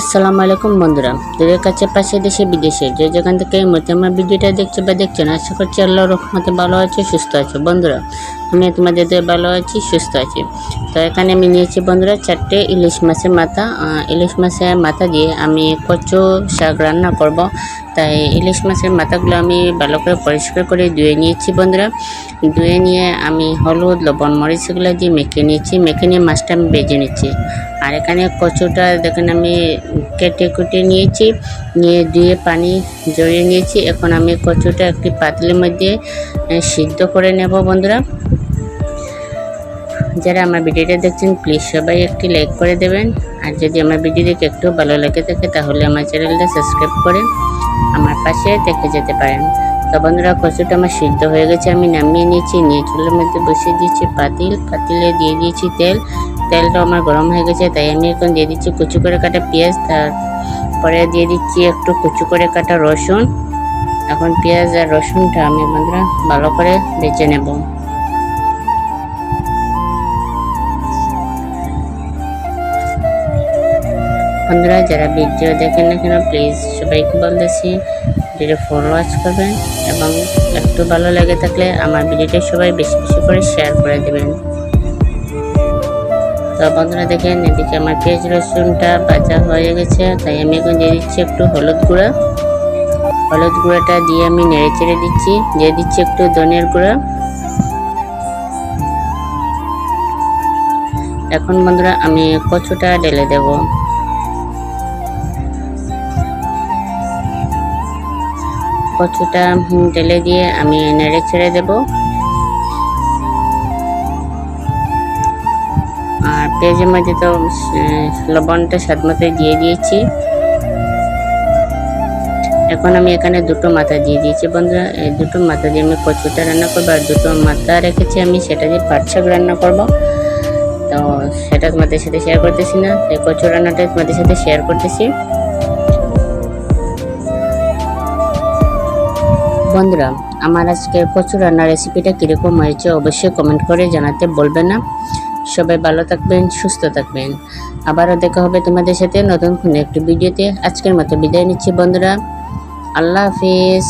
আসসালামু আলাইকুম বন্ধুরা। দূরের কাছে পাশে দেশে, বিদেশে যে যেখান থেকে এই মুহূর্তে আমার ভিডিওটা দেখছ বা না, আশা করছি আল্লাহ রহমতে ভালো আছে, সুস্থ আছে। বন্ধুরা, আমি তোমাদের ভালো আছি, সুস্থ আছি। তো এখানে আমি নিয়েছি বন্ধুরা চারটে ইলিশ মাছের মাথা। ইলিশ মাছের মাথা দিয়ে আমি কচু শাক রান্না করব। তাই ইলিশ মাছের মাথাগুলো আমি ভালো করে পরিষ্কার করে ধুয়ে নিয়েছি বন্ধুরা। ধুয়ে নিয়ে আমি হলুদ, লবণ মরিচগুলো দিয়ে মেখে নিয়েছি। মেখে নিয়ে মাছটা আমি বেজে নিচ্ছি। আর এখানে কচুটা দেখেন আমি কেটে কুটে নিয়েছি। নিয়ে ধুয়ে পানি জড়িয়ে নিয়েছি। এখন আমি কচুটা একটি পাতলের মধ্যে সিদ্ধ করে নেব বন্ধুরা। যারা আমার ভিডিওটা দেখছেন প্লিজ সবাই একটি লাইক করে দেবেন। আর যদি আমার ভিডিও দেখে একটু ভালো লেগে থাকে, তাহলে আমার চ্যানেলটা সাবস্ক্রাইব করে আমার পাশে দেখে যেতে পারেন। তো বন্ধুরা, কচুটা আমার সিদ্ধ হয়ে গেছে, আমি নামিয়ে নিয়েছি, নিয়ে চুলের মধ্যে বসিয়ে দিয়েছি পাতিল, পাতিলে দিয়ে দিয়েছি তেল। তেলটা আমার গরম হয়ে গেছে, তাই আমি এখন দিয়ে দিচ্ছি কুচু করে কাটা পেঁয়াজ, তারপরে দিয়ে দিচ্ছি একটু কুচু করে কাটা রসুন। এখন পেঁয়াজ আর রসুনটা আমি বন্ধুরা ভালো করে বেছে নেব। বন্ধুরা, যারা ভিডিও দেখেন না কেন প্লিজ সবাইকে বলতেছি ভিডিও ফোন ওয়াচ করবেন এবং একটু ভালো লেগে থাকলে আমার ভিডিওটা সবাই বেশি বেশি করে শেয়ার করে দেবেন। তো বন্ধুরা দেখেন, এদিকে আমার পেঁয়াজ রসুনটা ভাজা হয়ে গেছে, তাই আমি এখন দিয়ে দিচ্ছি একটু হলুদ গুঁড়া। হলুদ গুঁড়াটা দিয়ে আমি নেড়ে চেড়ে দিচ্ছি, দিয়ে দিচ্ছি একটু ধনের গুঁড়া। এখন বন্ধুরা আমি কচুটা ঢেলে দেবো। কচুটা ঢেলে দিয়ে আমি নেড়ে ছেড়ে দেব। আর পেঁয়াজের মধ্যে তো লবণটা স্বাদ মতো দিয়ে দিয়েছি। এখন আমি এখানে দুটো মাথা দিয়ে দিয়েছি বন্ধুরা। এই দুটো মাথা দিয়ে আমি কচুটা রান্না করব আর দুটো মাথা রেখেছি আমি, সেটা দিয়ে পাট শাক রান্না করব। তো সেটা তোমাদের সাথে শেয়ার করতেছি না, এই কচু রান্নাটা তোমাদের সাথে শেয়ার করতেছি। বন্ধুরা, আমার আজকে কচু রান্নার রেসিপিটা কীরকম হয়েছে অবশ্যই কমেন্ট করে জানাতে বলবে না। সবাই ভালো থাকবেন, সুস্থ থাকবেন। আবারও দেখা হবে তোমাদের সাথে নতুন কোনো একটি ভিডিওতে। আজকের মতো বিদায় নিচ্ছি বন্ধুরা। আল্লাহ হাফিজ।